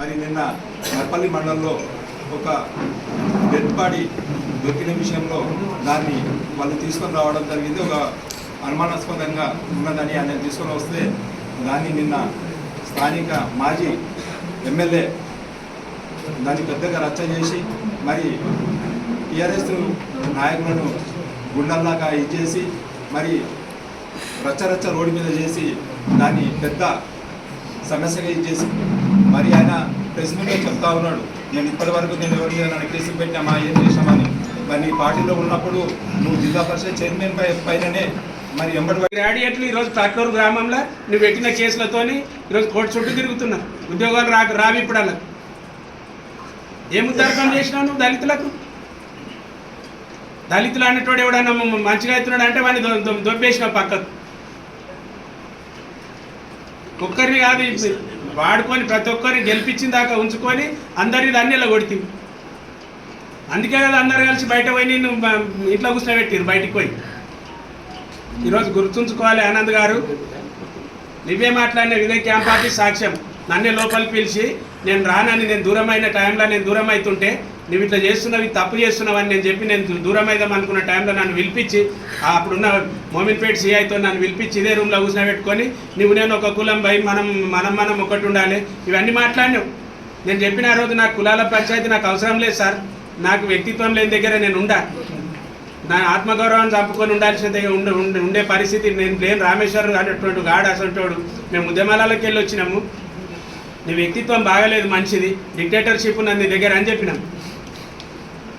మరి నిన్న మర్పల్లి మండలంలో ఒక డెడ్ బాడీ దొరికిన విషయంలో దాన్ని వాళ్ళు తీసుకొని రావడం జరిగింది. ఒక అనుమానాస్పదంగా ఉన్నదని ఆయన తీసుకొని వస్తే దాన్ని నిన్న స్థానిక మాజీ ఎమ్మెల్యే దాన్ని పెద్దగా రచ్చ చేసి మరి టీఆర్ఎస్ నాయకులను గుండల్లాగా ఇచ్చేసి మరి రచ్చ రచ్చ రోడ్డు మీద చేసి దాన్ని పెద్ద సమస్యగా ఇచ్చేసి మరి ఆయన ప్రెస్ మీట్లో చెప్తా ఉన్నాడు నేను ఇప్పటి వరకు నేను ఎవరి మీద నన్ను కేసులు పెట్టామా ఏం చేసామని మరి నీ పార్టీలో ఉన్నప్పుడు నువ్వు జిల్లా పరిషత్ చైర్మన్ పై పైననే మరి ఎంబడి గ్రాడ్యుయేట్లు ఈరోజు తట్లూరు గ్రామంలో నువ్వు పెట్టిన కేసులతోని ఈరోజు కోర్టు చుట్టూ తిరుగుతున్నా. ఉద్యోగాలు రాక రావి ఇప్పుడు అలా ఏం ఉద్దారకం చేసినావు నువ్వు దళితులకు? దళితులు అనేటోడు ఎవడన్నా మంచిగా అవుతున్నాడు అంటే వాడిని దొ- దొబ్బేసినావు పక్కకు. ఒక్కరిని కాదు వాడుకొని ప్రతి ఒక్కరిని గెలిపించిన దాకా ఉంచుకొని అందరిని దాన్ని ఇలా అందుకే కదా అందరు కలిసి బయట పోయి నేను ఇంట్లో కూర్చోబెట్టిరు బయటికి పోయి. ఈరోజు గుర్తుంచుకోవాలి ఆనంద్ గారు. నువ్వే మాట్లాడిన వినయ్ క్యాంప్ ఆఫీస్ సాక్ష్యం. నన్నే లోపలికి పిలిచి నేను రానని నేను దూరమైన టైంలో నేను దూరం అవుతుంటే నువ్వు ఇట్లా చేస్తున్నావు తప్పు తప్పు చేస్తున్నావని నేను చెప్పి నేను దూరం అయిదాం అనుకున్న టైంలో నన్ను పిలిపించి అప్పుడున్న మోమిన్పేట్ సిఐతో నన్ను పిలిపించి ఇదే రూమ్లో కూర్చోబెట్టుకొని నువ్వు నేను ఒక కులం భయం మనం మనం మనం ఒకటి ఉండాలి. ఇవన్నీ మాట్లాడినావు. నేను చెప్పిన ఆ రోజు నాకు కులాల పంచాయతీ నాకు అవసరం లేదు సార్. నాకు వ్యక్తిత్వం లేని దగ్గర నేను ఉండా. నా ఆత్మగౌరవాన్ని చంపుకొని ఉండాల్సిన దగ్గర ఉండే ఉండే- ఉండే పరిస్థితి నేను లేని రామేశ్వర్ అనేటువంటి గాడు అసంటోడు. మేము ఉద్యమాలకి వెళ్ళి వచ్చినాము నీ వ్యక్తిత్వం బాగలేదు మంచిది డిక్టేటర్షిప్ ఉన్నది దగ్గర అని చెప్పినాం.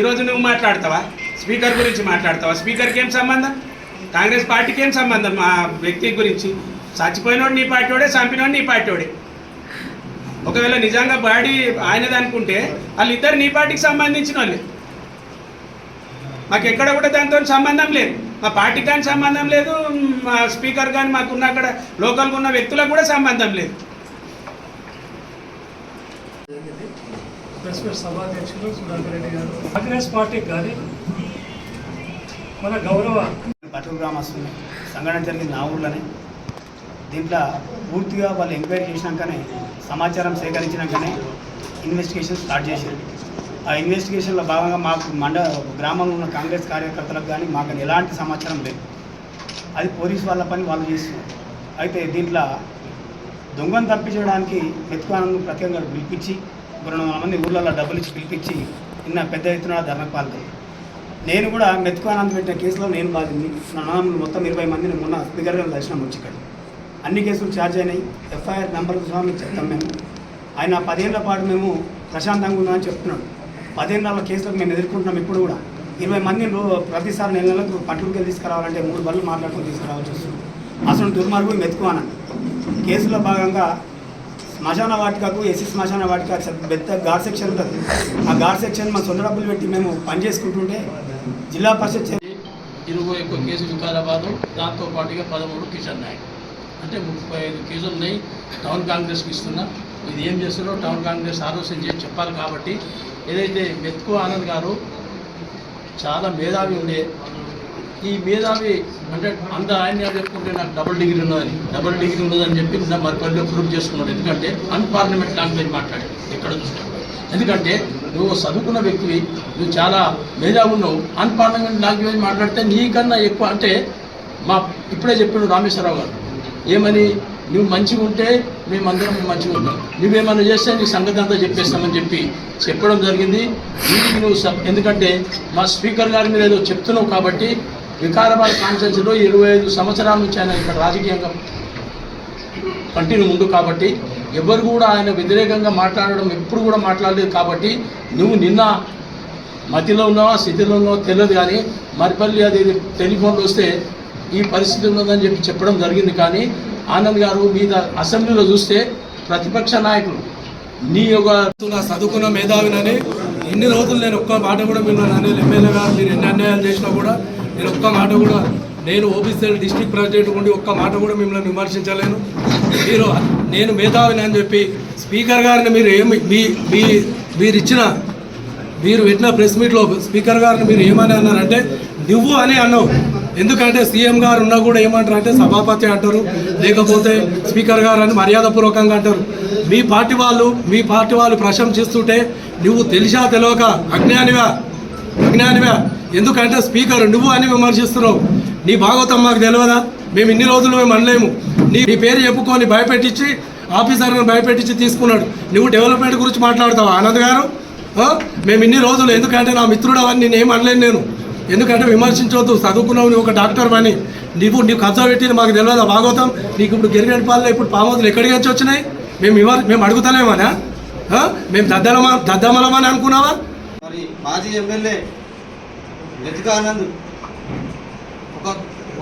ఈరోజు నువ్వు మాట్లాడతావా? స్పీకర్ గురించి మాట్లాడతావా? స్పీకర్కి ఏం సంబంధం? కాంగ్రెస్ పార్టీకి ఏం సంబంధం? మా వ్యక్తి గురించి. చచ్చిపోయినోడు నీ పార్టీ వాడే చంపినోడు నీ పార్టీ వాడే. ఒకవేళ నిజంగా బాడీ ఆయనది అనుకుంటే వాళ్ళిద్దరు నీ పార్టీకి సంబంధించిన వాళ్ళే. మాకు ఎక్కడ కూడా దాంతో సంబంధం లేదు. మా పార్టీ కానీ సంబంధం లేదు మా స్పీకర్ కానీ మాకున్న అక్కడ లోకల్గా ఉన్న వ్యక్తులకు కూడా సంబంధం లేదు. ప్రెస్ మీట్ సభాధ్యక్షులు సుధాకర్ రెడ్డి గారు. కాంగ్రెస్ పార్టీకి కానీ మన గౌరవ పట్టణ గ్రామస్తులు సంఘటన జరిగింది నా ఊళ్ళని దీంట్లో పూర్తిగా వాళ్ళు ఎంక్వైరీ చేసినాకనే సమాచారం సేకరించినాకనే ఇన్వెస్టిగేషన్ స్టార్ట్ చేశారు. ఆ ఇన్వెస్టిగేషన్లో భాగంగా మాకు మండ గ్రామంలో ఉన్న కాంగ్రెస్ కార్యకర్తలకు కానీ మాకు ఎలాంటి సమాచారం లేదు. అది పోలీస్ వాళ్ళ పని వాళ్ళు చేస్తున్నారు. అయితే దీంట్లో దొంగను తప్పించడానికి మెతుకానందం ప్రత్యేకంగా పిలిపించి రెండు వందల మంది ఊళ్ళల్లో డబ్బులు ఇచ్చి పిలిపించి నిన్న పెద్ద ఎత్తున ధర్నకు పాల్గొంది నేను కూడా మెతుకానంద్ పెట్టిన కేసులో నేను బాధింది. నా నాన్నలు మొత్తం ఇరవై మందిని మొన్న స్పీకర్ గారు దర్శనం వచ్చి ఇక్కడ అన్ని కేసులు ఛార్జ్ అయినాయి. ఎఫ్ఐఆర్ నెంబర్ స్వామి చెప్తాం మేము. ఆయన పదేళ్ళ పాటు మేము ప్రశాంతంగా ఉన్నామని చెప్తున్నాడు. పదేళ్ళ కేసులకు మేము ఎదుర్కొంటున్నాం ఇప్పుడు కూడా. ఇరవై మందిని ప్రతిసారి నెల నెలకు పట్టుకుని తీసుకురావాలంటే మూడు బళ్ళు మాట్లాడుకుని తీసుకురావాల్సి వస్తుంది. అసలు దుర్మార్గం మెతుకువానండి కేసులో భాగంగా శ్మశాన వాటికకు ఎస్సీ శ్మశాన వాటిక పెద్ద గాడ్ సెక్షన్ ఉంటుంది. ఆ గాడ్ సెక్షన్ మా సొంత డబ్బులు పెట్టి మేము పని చేసుకుంటుంటే జిల్లా పరిషత్ ఇరవై ఒక్క కేసు వికారాబాదు దాంతో పాటుగా పదమూడు కిషన్ నాయక్. అంటే ముప్పై ఐదు కేసులు ఉన్నాయి టౌన్ కాంగ్రెస్కి ఇస్తున్నా. ఇది ఏం చేస్తున్నారో టౌన్ కాంగ్రెస్ ఆలోచన చేసి చెప్పాలి కాబట్టి ఏదైతే మెత్కు ఆనంద్ గారు చాలా మేధావి ఉండే ఈ మేధావి అంటే అంత ఆయన చెప్పుకుంటే నాకు డబుల్ డిగ్రీ ఉన్నదని డబుల్ డిగ్రీ ఉన్నదని చెప్పి మరి మరిపల్లిలో ప్రూవ్ చేసుకున్నాడు. ఎందుకంటే అన్పార్లమెంట్ లాంగ్వేజ్ మాట్లాడి ఎక్కడ చూసినా. ఎందుకంటే నువ్వు చదువుకున్న వ్యక్తివి నువ్వు చాలా మేధావి ఉన్నావు అన్పార్లమెంట్ లాంగ్వేజ్ మాట్లాడితే నీకన్నా ఎక్కువ అంటే మా ఇప్పుడే చెప్పాడు రామేశ్వరరావు గారు ఏమని? నువ్వు మంచిగా ఉంటే మేమందరం మంచిగా ఉంటాం. నువ్వేమన్నా చేస్తే నీ సంగతి అంతా చెప్పేస్తామని చెప్పి చెప్పడం జరిగింది. దీనికి నువ్వు ఎందుకంటే మా స్పీకర్ గారి మీద ఏదో చెప్తున్నావు కాబట్టి వికారాబాద్ కాన్స్టిట్యూన్సీలో ఇరవై ఐదు సంవత్సరాల నుంచి ఆయన ఇక్కడ రాజకీయంగా కంటిన్యూ ఉండు కాబట్టి ఎవరు కూడా ఆయన వ్యతిరేకంగా మాట్లాడడం ఎప్పుడు కూడా మాట్లాడలేదు కాబట్టి నువ్వు నిన్న మతిలో ఉన్నావా స్థితిలో ఉన్నావా తెలియదు కానీ మరిపల్లి అది టెలిఫోన్లో వస్తే ఈ పరిస్థితి ఉన్నదని చెప్పి చెప్పడం జరిగింది కానీ ఆనంద్ గారు మీద అసెంబ్లీలో చూస్తే ప్రతిపక్ష నాయకులు నీ యొక్క నా చదువుకున్న మేధావినని ఇన్ని రోజులు నేను ఒక్క మాట కూడా మిమ్మల్ని అనేది ఎమ్మెల్యే గారు మీరు ఎన్ని అన్యాయాలు చేసినా కూడా నేను ఒక్క మాట కూడా నేను ఓబీసీ డిస్టిక్ ప్రెసిడెంట్ ఉండి ఒక్క మాట కూడా మిమ్మల్ని విమర్శించలేను. మీరు నేను మేధావిని అని చెప్పి స్పీకర్ గారిని మీరు ఏమి మీ మీ మీరు ఇచ్చిన మీరు పెట్టిన ప్రెస్ మీట్లో స్పీకర్ గారిని మీరు ఏమని అన్నారంటే నువ్వు అని అన్నావు. ఎందుకంటే సీఎం గారు ఉన్నా కూడా ఏమంటారు అంటే సభాపతి అంటారు లేకపోతే స్పీకర్ గారు అని మర్యాదపూర్వకంగా అంటారు. మీ పార్టీ వాళ్ళు మీ పార్టీ వాళ్ళు ప్రశంసిస్తుంటే నువ్వు తెలిసా తెలియక అజ్ఞానిగా అజ్ఞానివా ఎందుకంటే స్పీకర్ నువ్వు అని విమర్శిస్తున్నావు. నీ భాగవతం మాకు తెలియదా మేము ఇన్ని రోజులు మేము అనలేము. నీ నీ పేరు చెప్పుకొని భయపెట్టించి ఆఫీసర్ని భయపెట్టించి తీసుకున్నాడు. నువ్వు డెవలప్మెంట్ గురించి మాట్లాడతావా ఆనంద్ గారు? మేము ఇన్ని రోజులు ఎందుకంటే నా మిత్రుడు అవన్నీ నేను ఏం అనలేను నేను. ఎందుకంటే విమర్శించవద్దు చదువుకున్నావు నువ్వు ఒక డాక్టర్ అని. నువ్వు నీవు కబ్జా పెట్టింది మాకు తెలియదా భాగవతం? నీకు ఇప్పుడు గిరిగడిపాలలో ఇప్పుడు పామోదులు ఎక్కడికి వచ్చి వచ్చినాయి? మేము విమర్ మేము అడుగుతలేమనా? మేము దద్దలమా దద్దమలమని అనుకున్నావా? మాజీ ఎమ్మెల్యే వెతికానంద్ ఒక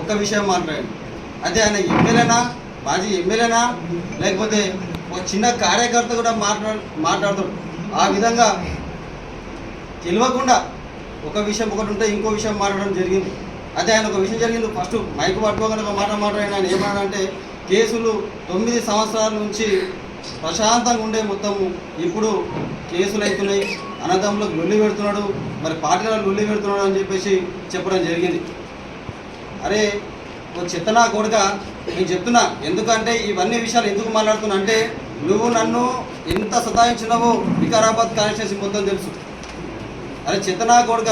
ఒక విషయం మాట్లాడండి. అదే ఆయన ఎమ్మెల్యేనా? మాజీ ఎమ్మెల్యేనా? లేకపోతే ఒక చిన్న కార్యకర్త కూడా మాట్లాడు మాట్లాడతాడు. ఆ విధంగా తెలియకుండా ఒక విషయం ఒకటి ఉంటే ఇంకో విషయం మాట్లాడడం జరిగింది. అదే ఆయన ఒక విషయం జరిగింది. ఫస్ట్ మైక్ పట్టుకోగానే ఒక మాట మాట్లాడిన ఆయన ఏమన్నాడంటే కేసులు తొమ్మిది సంవత్సరాల నుంచి ప్రశాంతంగా ఉండే మొత్తము ఇప్పుడు కేసులు అవుతున్నాయి. అన్నదమ్ములకు లొల్లి పెడుతున్నాడు మరి పార్టీలకు లొల్లి పెడుతున్నాడు అని చెప్పేసి చెప్పడం జరిగింది. అరే ఓ చెత్తనా కొడుక నేను చెప్తున్నా ఎందుకంటే ఇవన్నీ విషయాలు ఎందుకు మాట్లాడుతున్నా అంటే నువ్వు నన్ను ఎంత సతాయించినావో వికారాబాద్ కాన్స్టిట్యూన్సీ మొత్తం తెలుసు. అరే చెత్తనా కొడుక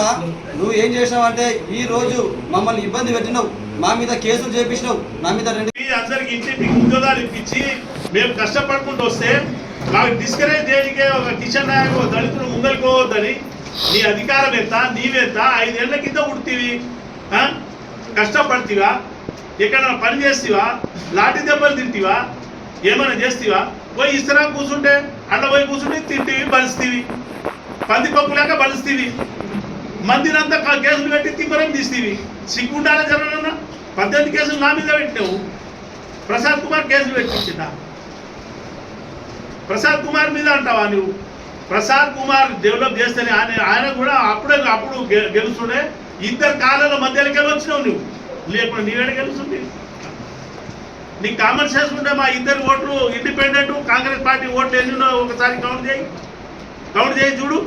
నువ్వు ఏం చేసినావు అంటే ఈ రోజు మమ్మల్ని ఇబ్బంది పెట్టినావు మా మీద కేసులు చేపించినావు నా మీద రెండు అందరికి ఇంటింటికి ఉద్యోగాలు ఇప్పించి మేము కష్టపడుకుంటూ వస్తే నాకు డిస్కరేజ్ చేయడానికే ఒక కిషన్ నాయక్ దళితులు ముందరికోవద్దని నీ అధికారం ఎంత నీవెంత ఐదేళ్ళ కింద ఉడితివి కష్టపడుతీవా? ఎక్కడైనా పని చేస్తీవా? లాఠీ దెబ్బలు తింటివా? ఏమైనా చేస్తీవా? పోయి ఇస్తరా కూర్చుంటే? అన్న పోయి కూర్చుంటే తింటివి బలిస్తీవి. పప్పు లేక బలిస్తీవి. మందిరంతా కేసులు పెట్టి తిమ్మరం తీస్తీవి. సిగ్గుండాలా జరగనన్నా పద్దెనిమిది కేసులు నా మీద పెట్టినావు. ప్రసాద్ కుమార్ కేసులు పెట్టించిన ప్రసాద్ కుమార్ మీద అంటావా నువ్వు ప్రసాద్ కుమార్ డెవలప్ చేస్తేనే ఆయన ఆయన కూడా అప్పుడే అప్పుడు గెలుస్తుండే. ఇద్దరు కాలాల మధ్యలోకి వెళ్ళి వచ్చినావు నువ్వు? లేకుండా నీవేడ గెలుస్తుంది నీ కామన్ సెన్స్ ఉంటే మా ఇద్దరు ఓట్లు ఇండిపెండెంట్ కాంగ్రెస్ పార్టీ ఓట్లు ఎన్ని ఉన్నాయో ఒకసారి కౌంట్ చేయి. కౌంట్ చేయి చూడు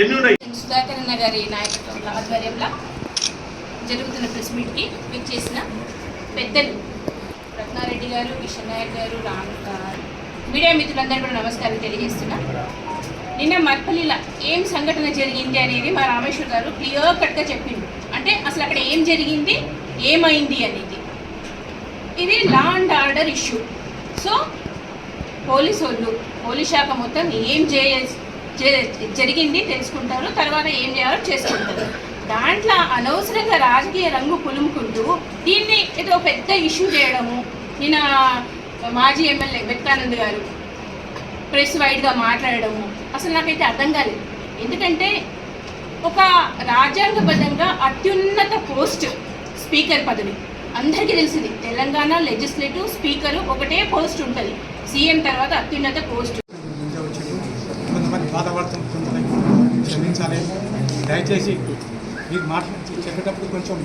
ఎన్ని ఉన్నాయి? సుధాకర్ అన్న గారి నాయకత్వంలో ఆధ్వర్యంలో జరుగుతున్న ప్రెస్ మీట్కి మీకు చేసిన పెద్దలు రత్నారెడ్డి గారు కిషన్ నాయక్ గారు రామ్ గారు మీడియా మిత్రులందరూ కూడా నమస్కారం తెలియజేస్తున్నా. నిన్న మర్పల్లిలో ఏం సంఘటన జరిగింది అనేది మా రామేశ్వర్ గారు క్లియర్ కట్గా చెప్పిండు. అంటే అసలు అక్కడ ఏం జరిగింది ఏమైంది అనేది. ఇది law and order issue so police వాళ్ళు పోలీస్ శాఖ మొత్తం ఏం చేయ చే- జరిగింది తెలుసుకుంటారు తర్వాత ఏం చేయాలో చేసుకుంటారు. దాంట్లో అనవసరంగా రాజకీయ రంగు పులుముకుంటూ దీన్ని ఏదో పెద్ద ఇష్యూ చేయడము నిన్న మాజీ ఎమ్మెల్యే వెంకటానంద్ గారు ప్రెస్ వైడ్గా మాట్లాడడము అసలు నాకైతే అర్థం కాలేదు. ఎందుకంటే ఒక రాజ్యాంగబద్ధంగా అత్యున్నత పోస్ట్ స్పీకర్ పదవి. అందరికీ తెలిసింది తెలంగాణ లెజిస్లేటివ్ స్పీకర్ ఒకటే పోస్ట్ ఉంటుంది. సీఎం తర్వాత అత్యున్నత పోస్ట్. కొంతమంది కొంతమంది క్షమించాలి. దయచేసి మీరు మాట్లాడి చెప్పేటప్పుడు కొంచెం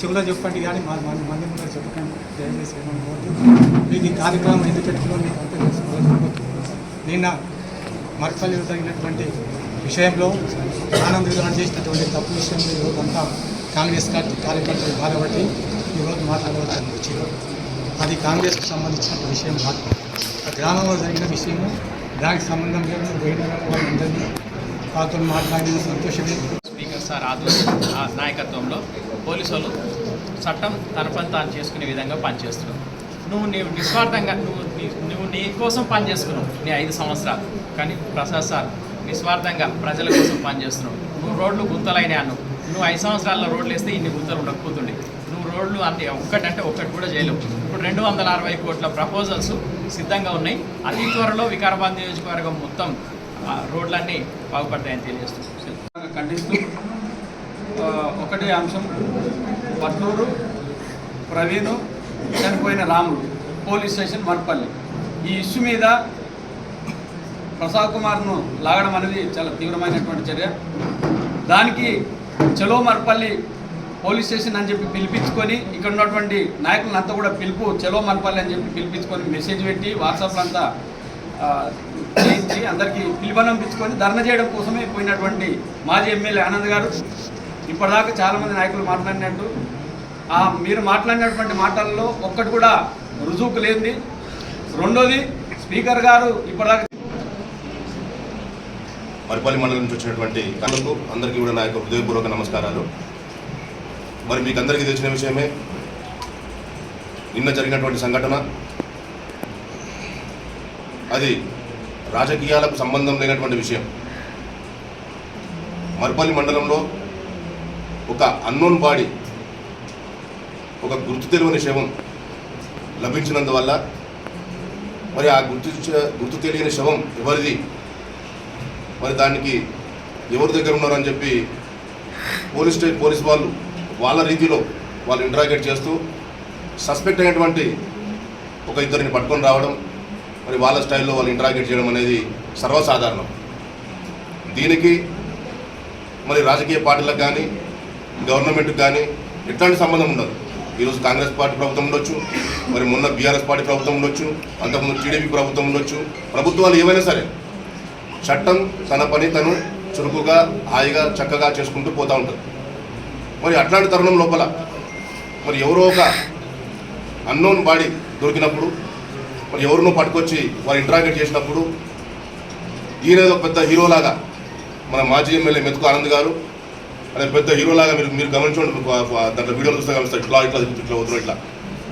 చెవులో చెప్పండి కానీ మా మంది మంది ముందు చెప్పకండి. దయచేసి ఏమనుకోవద్దు మీకు ఈ కార్యక్రమం ఎందుకు పెట్టుకున్నాం మీకు అంతా తెలుసుకోవాలనుకోవద్దు నిన్న మర్పల్లిలో జరిగినటువంటి విషయంలో ఆనంద్ విధానం చేసినటువంటి తప్పు విషయంలో ఈరోజు అంతా కాంగ్రెస్ పార్టీ కార్యకర్తలు బాధపడి ఈరోజు మాట్లాడవలసి వచ్చింది. అది కాంగ్రెస్కు సంబంధించిన విషయం కాదు. ఆ గ్రామంలో జరిగిన విషయము దానికి సంబంధం లేదు పోయిన వాళ్ళందరినీ వాళ్ళతో మాట్లాడిన సంతోషమే. స్పీకర్ సార్ ఆధ్వర్యం ఆ నాయకత్వంలో పోలీసులు చట్టం తన పని తాను చేసుకునే విధంగా పనిచేస్తున్నావు. నువ్వు నీవు నిస్వార్థంగా నువ్వు నీ- నువ్వు నీ కోసం పనిచేసుకున్నావు నీ ఐదు సంవత్సరాలు. కానీ ప్రసాద్ సార్ నిస్వార్థంగా ప్రజల కోసం పనిచేస్తున్నావు. నువ్వు రోడ్లు గుంతలైనా అన్నావు. నువ్వు ఐదు సంవత్సరాల్లో రోడ్లు వేస్తే ఇన్ని గుంతలు ఉండకపోతుండే. నువ్వు రోడ్లు అంటే ఒక్కటంటే ఒక్కటి కూడా చేయలేవు. ఇప్పుడు రెండు వందల అరవై కోట్ల ప్రపోజల్స్ సిద్ధంగా ఉన్నాయి. అతి త్వరలో వికారాబాద్ నియోజకవర్గం మొత్తం ఆ, రోడ్లన్నీ బాగుపడ్డాయని తెలియజేస్తున్నాం. ఖండిస్తూ ఒకటే అంశం. పట్నూరు ప్రవీణు చనిపోయిన రాముడు పోలీస్ స్టేషన్ మర్పల్లి. ఈ ఇష్యూ మీద ప్రసాద్ కుమార్ను లాగడం అనేది చాలా తీవ్రమైనటువంటి చర్య. దానికి చలో మర్పల్లి పోలీస్ స్టేషన్ అని చెప్పి పిలిపించుకొని ఇక్కడ ఉన్నటువంటి నాయకులను అంతా కూడా పిలుపు చలో మర్పల్లి అని చెప్పి పిలిపించుకొని మెసేజ్ పెట్టి వాట్సాప్లో అంతా చేయించి అందరికీ పిలుపనంపించుకొని ధర్నా చేయడం కోసమే పోయినటువంటి మాజీ ఎమ్మెల్యే ఆనంద్ గారు. ఇప్పటిదాకా చాలామంది నాయకులు మాట్లాడినట్టు మీరు మాట్లాడినటువంటి మాటల్లో ఒక్కటి కూడా రుజువుకు లేనిది. రెండోది స్పీకర్ గారు ఇప్పటిదాకా మరిపల్లి మండలం నుంచి వచ్చినటువంటి కళ్ళకు అందరికీ కూడా నా యొక్క హృదయపూర్వక నమస్కారాలు. మరి మీకు అందరికీ తెలిసిన విషయమే నిన్న జరిగినటువంటి సంఘటన. అది రాజకీయాలకు సంబంధం లేనటువంటి విషయం. మరిపల్లి మండలంలో ఒక అన్నోన్ బాడీ ఒక గుర్తు తెలియని శవం లభించినందువల్ల మరి ఆ గుర్తు గుర్తు తెలియని శవం ఎవరిది? మరి దానికి ఎవరి దగ్గర ఉన్నారని చెప్పి పోలీస్ స్టేషన్ పోలీస్ వాళ్ళు వాళ్ళ రీతిలో వాళ్ళు ఇంటరాగేట్ చేస్తూ సస్పెక్ట్ అయినటువంటి ఒక ఇద్దరిని పట్టుకొని రావడం మరి వాళ్ళ స్టైల్లో వాళ్ళు ఇంటరాగేట్ చేయడం అనేది సర్వసాధారణం. దీనికి మరి రాజకీయ పార్టీలకు కానీ గవర్నమెంట్ కానీ ఎట్లాంటి సంబంధం ఉండదు. ఈరోజు కాంగ్రెస్ పార్టీ ప్రభుత్వం ఉండొచ్చు మరి మొన్న బీఆర్ఎస్ పార్టీ ప్రభుత్వం ఉండొచ్చు అంతకుముందు టీడీపీ ప్రభుత్వం ఉండొచ్చు ప్రభుత్వాలు ఏమైనా సరే చట్టం తన పని తను చురుకుగా హాయిగా చక్కగా చేసుకుంటూ పోతూ ఉంటుంది. మరి అట్లాంటి తరుణం లోపల మరి ఎవరో ఒక అన్నోన్ బాడీ దొరికినప్పుడు మరి ఎవరినో పట్టుకొచ్చి వారు ఇంటరాగేట్ చేసినప్పుడు ఈయన పెద్ద హీరోలాగా మన మాజీ ఎమ్మెల్యే మెతుకు ఆనంద్ గారు అనే పెద్ద హీరోలాగా మీరు మీరు గమనించండి దాంట్లో వీడియోలు చూస్తే కలుస్తారు ఇట్లా ఇట్లా ఇట్లా వద్దు ఇట్లా.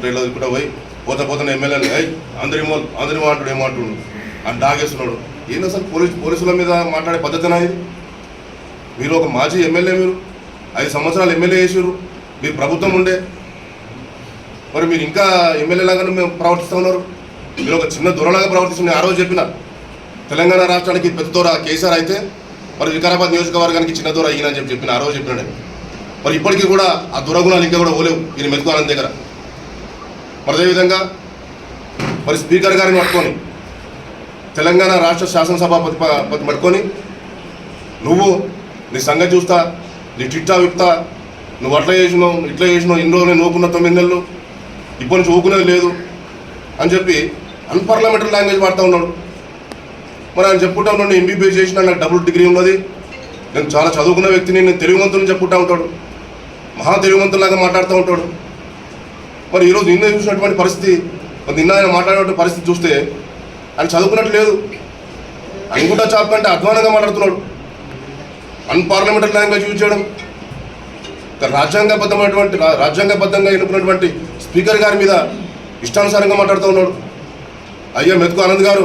ఇట్లా ఇట్లా పోయి పోతా పోతానే ఎమ్మెల్యేలు అయ్యి అందరేమో అందరి మాట్లాడు ఏమో అని డాగేస్తున్నాడు. ఏంది అసలు పోలీస్ పోలీసుల మీద మాట్లాడే పద్ధతినా ఇది మీరు ఒక మాజీ ఎమ్మెల్యే మీరు. ఐదు సంవత్సరాలు ఎమ్మెల్యే చేసారు మీరు ప్రభుత్వం ఉండే. మరి మీరు ఇంకా ఎమ్మెల్యే లాగానే మేము ప్రవర్తిస్తూ ఉన్నారు. మీరు ఒక చిన్న దొరలాగా ప్రవర్తిస్తున్నారు. ఆ రోజు చెప్పిన. తెలంగాణ రాష్ట్రానికి పెద్ద దొర కేసీఆర్ అయితే మరి వికారాబాద్ నియోజకవర్గానికి చిన్న దూరం ఈయన చెప్పి చెప్పిన ఆ రోజు చెప్పినాడు. మరి ఇప్పటికీ కూడా ఆ దురగుణాలు ఇంకా కూడా పోలేవు ఈయన మెతుకోవాలని దగ్గర. మరి అదేవిధంగా మరి స్పీకర్ గారిని పట్టుకొని తెలంగాణ రాష్ట్ర శాసనసభ పతి పతి పట్టుకొని నువ్వు నీ సంగతి చూస్తా నీ టిట్టా విప్తా నువ్వు అట్లా చేసినావు ఇట్లా చేసినావు ఇన్ని రోజులు నేను నూకున్న తొమ్మిది నెలలు ఇప్పటి నుంచి ఊకునేది లేదు అని చెప్పి అన్పార్లమెంటరీ లాంగ్వేజ్ వాడుతూ ఉన్నాడు. మరి ఆయన చెప్పుకుంటా ఉన్నాడు ఎంబీబీఎస్ చేసిన నాకు డబుల్ డిగ్రీ ఉన్నది. నేను చాలా చదువుకున్న వ్యక్తిని నేను తెలుగుమంతుని చెప్పుకుంటా ఉంటాడు. మహా తెలుగుమంతులాగా మాట్లాడుతూ ఉంటాడు. మరి ఈరోజు నిన్న చూసినటువంటి పరిస్థితి మరి నిన్న ఆయన మాట్లాడినటువంటి పరిస్థితి చూస్తే ఆయన చదువుకున్నట్టు లేదు. అనుకుంటా చాప్ కంటే అధ్వానంగా మాట్లాడుతున్నాడు. అన్పార్లమెంటరీ లాంగ్వేజ్ యూజ్ చేయడం రాజ్యాంగబద్ధమైనటువంటి రాజ్యాంగబద్ధంగా ఎన్నుకున్నటువంటి స్పీకర్ గారి మీద ఇష్టానుసారంగా మాట్లాడుతూ ఉన్నాడు. అయ్యా మెతుకు ఆనంద్ గారు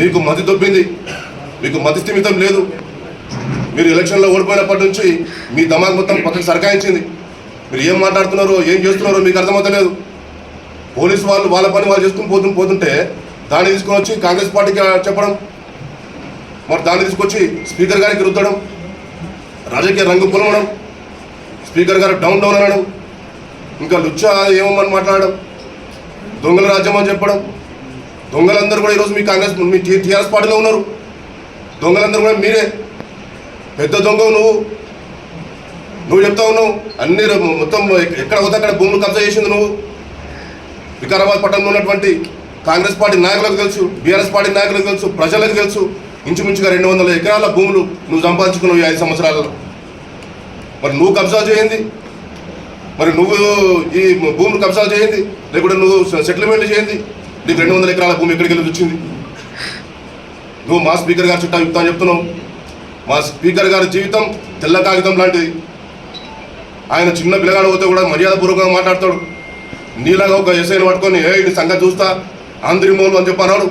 మీకు మతి దొబ్బింది. మీకు మతి స్థిమితం లేదు. మీరు ఎలక్షన్లో ఓడిపోయినప్పటి నుంచి మీ దమాగ్ మొత్తం పక్కకు సరకాయించింది. మీరు ఏం మాట్లాడుతున్నారో ఏం చేస్తున్నారో మీకు అర్థమవుతలేదు. పోలీసు వాళ్ళు వాళ్ళ పని వాళ్ళు చేసుకుని పోతు పోతుంటే దాన్ని తీసుకొని వచ్చి కాంగ్రెస్ పార్టీకి చెప్పడం మరి దాన్ని తీసుకొచ్చి స్పీకర్ గారికి రుద్దడం రాజకీయ రంగు పొలవడం స్పీకర్ గారు డౌన్ డౌన్ అనడం ఇంకా లుచ్చా ఏమని మాట్లాడడం దొంగల రాజ్యం అని చెప్పడం దొంగలందరూ కూడా ఈరోజు మీ కాంగ్రెస్ మీ టీఆర్ఎస్ పార్టీలో ఉన్నారు. దొంగలందరూ కూడా మీరే. పెద్ద దొంగ నువ్వు. నువ్వు చెప్తా ఉన్నావు. అన్ని మొత్తం ఎక్కడ పోతే అక్కడ భూములు కబ్జా చేసింది నువ్వు. వికారాబాద్ పట్టణంలో ఉన్నటువంటి కాంగ్రెస్ పార్టీ నాయకులకు తెలుసు బీఆర్ఎస్ పార్టీ నాయకులకు తెలుసు ప్రజలకు తెలుసు. ఇంచుమించుగా రెండు వందల ఎకరాల భూములు నువ్వు సంపాదించుకున్నావు ఈ ఐదు సంవత్సరాలలో. మరి నువ్వు కబ్జా చేయండి మరి నువ్వు ఈ భూములు కబ్జా చేయండి లేకుంటే నువ్వు సెటిల్మెంట్ చేయండి నీకు రెండు వందల ఎకరాల భూమి ఎక్కడికి వెళ్ళి వచ్చింది? నువ్వు మా స్పీకర్ గారు చుట్టా యుక్తం చెప్తున్నావు. మా స్పీకర్ గారి జీవితం తెల్ల కాగితం లాంటిది. ఆయన చిన్న పిల్లగాడు పోతే కూడా మర్యాదపూర్వకంగా మాట్లాడతాడు. నీలాగా ఒక ఎస్ఐని పట్టుకొని ఏ సంగతి చూస్తా ఆంధ్రిమోలు అని చెప్పి అన్నాడు